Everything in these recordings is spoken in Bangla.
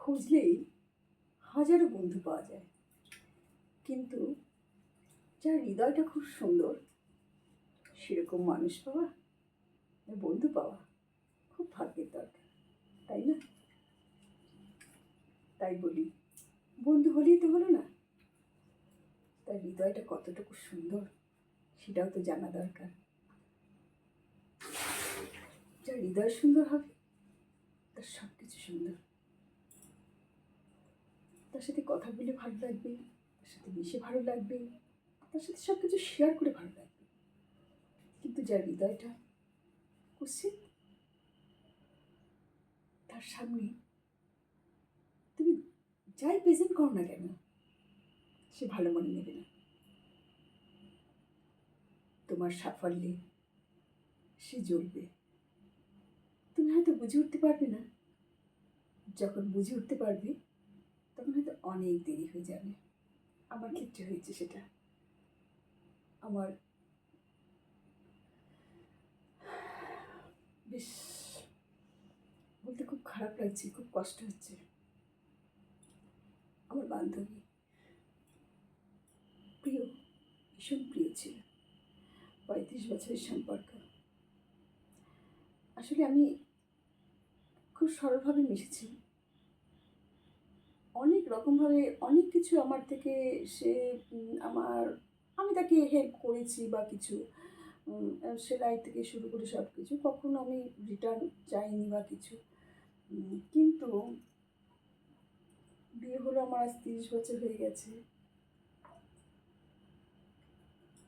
খুঁজলেই হাজারো বন্ধু পাওয়া যায়। কিন্তু যার হৃদয়টা খুব সুন্দর, সেরকম মানুষ পাওয়া বন্ধু পাওয়া খুব ভাগ্যের দরকার, তাই না? তাই বলি, বন্ধু হলেই তো হলো না। তার হৃদয়টা কতটুকু সুন্দর, সেটাও তো জানা দরকার। যার হৃদয় সুন্দর হবে, তার সব কিছু সুন্দর। তার সাথে কথা বলে ভালো লাগবে, তার সাথে মিশে ভালো লাগবে, তার সাথে সব কিছু শেয়ার করে ভালো লাগবে। কিন্তু যার হৃদয়টা কুৎসিত তার সামনে তুমি যাই প্রেজেন্ট করো না কেন, সে ভালো মনে নেবে না। তোমার সাফল্যে সে জ্বলবে। তুমি হয়তো বুঝে উঠতে পারবে না। যখন বুঝে উঠতে পারবে তখন হয়তো অনেক দেরি হয়ে যাবে। আমার ক্ষেত্রে হয়েছে সেটা। আমার বেশ বলতে খুব খারাপ লাগছে খুব কষ্ট হচ্ছে। আমার বান্ধবী প্রিয় ভীষণ প্রিয় ছিল। পঁয়ত্রিশ বছরের সম্পর্ক। আসলে আমি খুব সরলভাবে মিশেছি। অনেক রকমভাবে অনেক কিছু আমার থেকে সে আমার, আমি তাকে হেল্প করেছি বা কিছু সেলাই থেকে শুরু করে সব কিছু কখনো আমি রিটার্ন চাইনি বা কিছু। কিন্তু বিয়ে হলো আমার আজ তিরিশ বছর হয়ে গেছে।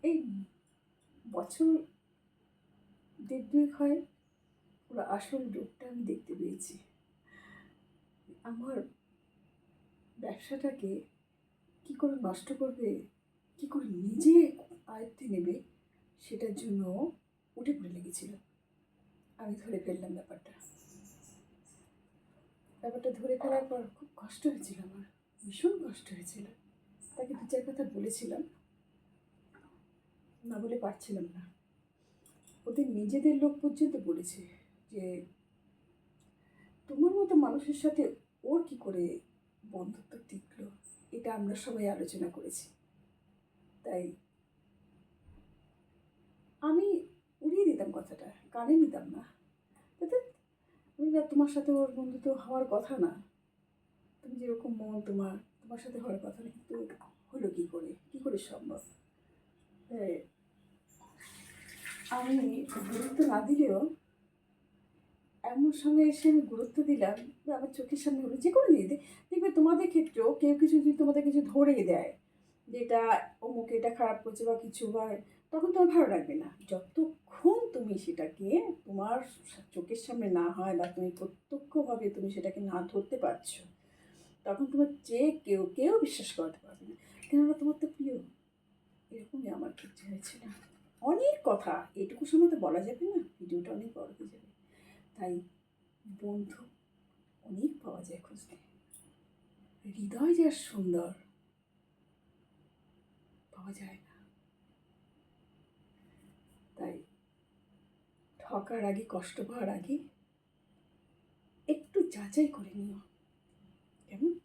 এই বছর দেড় দুয়েক হয় ওর আসল রূপটা আমি দেখতে পেয়েছি। আমার ব্যবসাটাকে কি করে নষ্ট করবে, কি করে নিজে আয়ত্তে নেবে, সেটার জন্য উঠে পড়ে লেগেছিল। আমি ধরে ফেললাম ব্যাপারটা। ব্যাপারটা ধরে ফেলার পর খুব কষ্ট হয়েছিল আমার, ভীষণ কষ্ট হয়েছিল। তাকে দু চার কথা বলেছিলাম, না বলে পারছিলাম না। ওদের নিজেদের লোক পর্যন্ত বলেছে যে, তোমার মতো মানুষের সাথে ওর কি করে বন্ধুত্ব টিকলো এটা আমরা সবাই আলোচনা করেছি। তাই আমি উড়িয়ে দিতাম কথাটা, কানে নিতাম না। তাতে আমি তোমার সাথে ওর বন্ধুত্ব হওয়ার কথা না। তুমি যেরকম মন, তোমার তোমার সাথে হওয়ার কথা না, কিন্তু হলো কী করে? কী করে সম্ভব? আমি গুরুত্ব না দিলেও এমন সময় এসে আমি গুরুত্ব দিলাম আমার চোখের সামনে হলো, যে কোনো দিদি দেখবে তোমাদের ক্ষেত্রেও কেউ কিছু যদি তোমাদের কিছু ধরিয়ে দেয় যে এটা অমুক এটা খারাপ করছে বা কিছু বা তখন তোমার ভালো লাগবে না। যতক্ষণ তুমি সেটাকে তোমার চোখের সামনে না হয় বা তুমি প্রত্যক্ষভাবে তুমি সেটাকে না ধরতে পারছ, তখন তোমার যে কেউ কেউ বিশ্বাস করতে পারবে না। কেননা তোমার তো প্রিয়। এরকমই আমার ক্ষেত্রে হয়েছিল। অনেক কথা। এটুকু সময় তো বলা যাবে না। ভিডিওটা অনেক বড় হয়ে যাবে। তাই বন্ধু অনেক পাওয়া যায় খুঁজলে হৃদয় যার সুন্দর পাওয়া যায় না। তাই ঠকার আগে, কষ্ট পাওয়ার আগে একটু যাচাই করে নিও। কেমন?